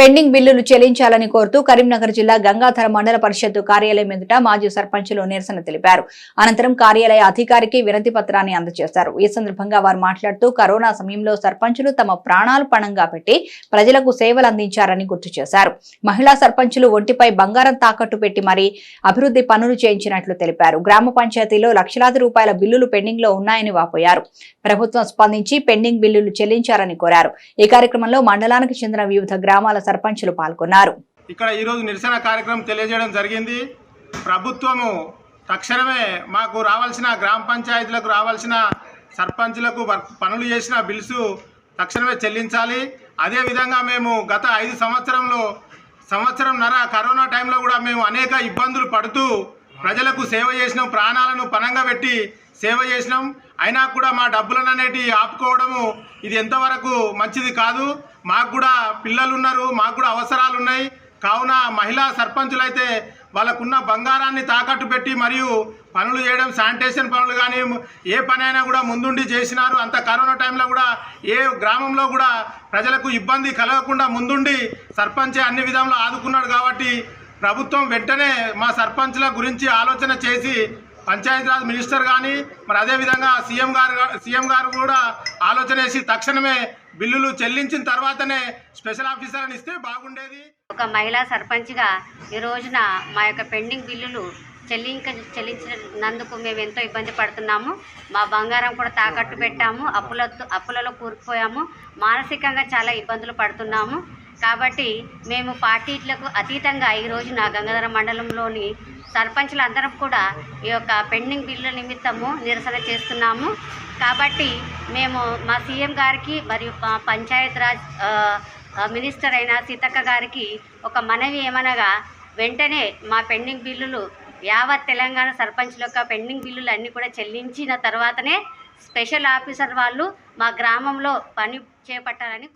Pending బిల్లులు చెల్లించాలని కోరుతూ కరీంనగర్ జిల్లా గంగాధర మండల పరిషత్ కార్యాలయం ఎదుట మాజీ సర్పంచ్లు నిరసన తెలిపారు. అనంతరం కార్యాలయ అధికారికి వినతి పత్రాన్ని అందజేశారు. ఈ సందర్భంగా వారు మాట్లాడుతూ కరోనా సమయంలో సర్పంచులు తమ ప్రాణాలు పణంగా పెట్టి ప్రజలకు సేవలు అందించారని గుర్తు చేశారు. మహిళా సర్పంచులు ఒంటిపై బంగారం తాకట్టు పెట్టి మరీ అభివృద్ధి పనులు చేయించినట్లు తెలిపారు. గ్రామ పంచాయతీలో లక్షలాది రూపాయల బిల్లులు పెండింగ్లో ఉన్నాయని వాపోయారు. ప్రభుత్వం స్పందించి పెండింగ్ బిల్లులు చెల్లించారని కోరారు. ఈ కార్యక్రమంలో మండలానికి చెందిన వివిధ గ్రామాల సర్పంచులు పాల్గొన్నారు. ఇక్కడ ఈరోజు నిరసన కార్యక్రమం తెలియజేయడం జరిగింది. ప్రభుత్వము తక్షణమే మాకు రావాల్సిన గ్రామ పంచాయతీలకు రావాల్సిన సర్పంచులకు పనులు చేసిన బిల్స్ తక్షణమే చెల్లించాలి. అదేవిధంగా మేము గత ఐదు సంవత్సరంలో సంవత్సరంన్నర కరోనా టైంలో కూడా మేము అనేక ఇబ్బందులు పడుతూ ప్రజలకు సేవ చేసిన ప్రాణాలను పనంగా పెట్టి సేవ చేసినాం. అయినా కూడా మా డబ్బులను అనేటి ఆపుకోవడము ఇది ఎంతవరకు మంచిది కాదు. మాకు కూడా పిల్లలు ఉన్నారు మాకు కూడా అవసరాలు ఉన్నాయి కావున మహిళా సర్పంచులైతే వాళ్ళకున్న బంగారాన్ని తాకట్టు పెట్టి మరియు పనులు చేయడం శానిటేషన్ పనులు కానీ ఏ పనైనా కూడా ముందుండి చేసినారు. అంత కరోనా టైంలో కూడా ఏ గ్రామంలో కూడా ప్రజలకు ఇబ్బంది కలగకుండా ముందుండి సర్పంచే అన్ని విధంలో ఆదుకున్నాడు కాబట్టి ప్రభుత్వం వెంటనే మా సర్పంచ్ల గురించి ఆలోచన చేసి పంచాయతీరాజ్ మినిస్టర్ కానీ మరి అదేవిధంగా సీఎం గారు సీఎం గారు కూడా ఆలోచన చేసి తక్షణమే బిల్లులు చెల్లించిన తర్వాతనే స్పెషల్ ఆఫీసర్ అని ఇస్తే బాగుండేది. ఒక మహిళా సర్పంచ్గా ఈ రోజున మా యొక్క పెండింగ్ బిల్లులు చెల్లింక చెల్లించినందుకు మేము ఎంతో ఇబ్బంది పడుతున్నాము. మా బంగారం కూడా తాకట్టు పెట్టాము. అప్పులతో అప్పులలో కూరుకుపోయాము. మానసికంగా చాలా ఇబ్బందులు పడుతున్నాము. కాబట్టి మేము పార్టీలకు అతీతంగా ఈ రోజున గంగాధర మండలంలోని సర్పంచులందరం కూడా ఈ యొక్క పెండింగ్ బిల్లుల నిమిత్తము నిరసన చేస్తున్నాము. కాబట్టి మేము మా సీఎం గారికి మరియు మా పంచాయతీరాజ్ మినిస్టర్ అయిన సీతక్క గారికి ఒక మనవి ఏమనగా వెంటనే మా పెండింగ్ బిల్లులు యావత్ తెలంగాణ సర్పంచుల యొక్క పెండింగ్ బిల్లులు అన్నీ కూడా చెల్లించిన తర్వాతనే స్పెషల్ ఆఫీసర్ వాళ్ళు మా గ్రామంలో పని చేపట్టాలని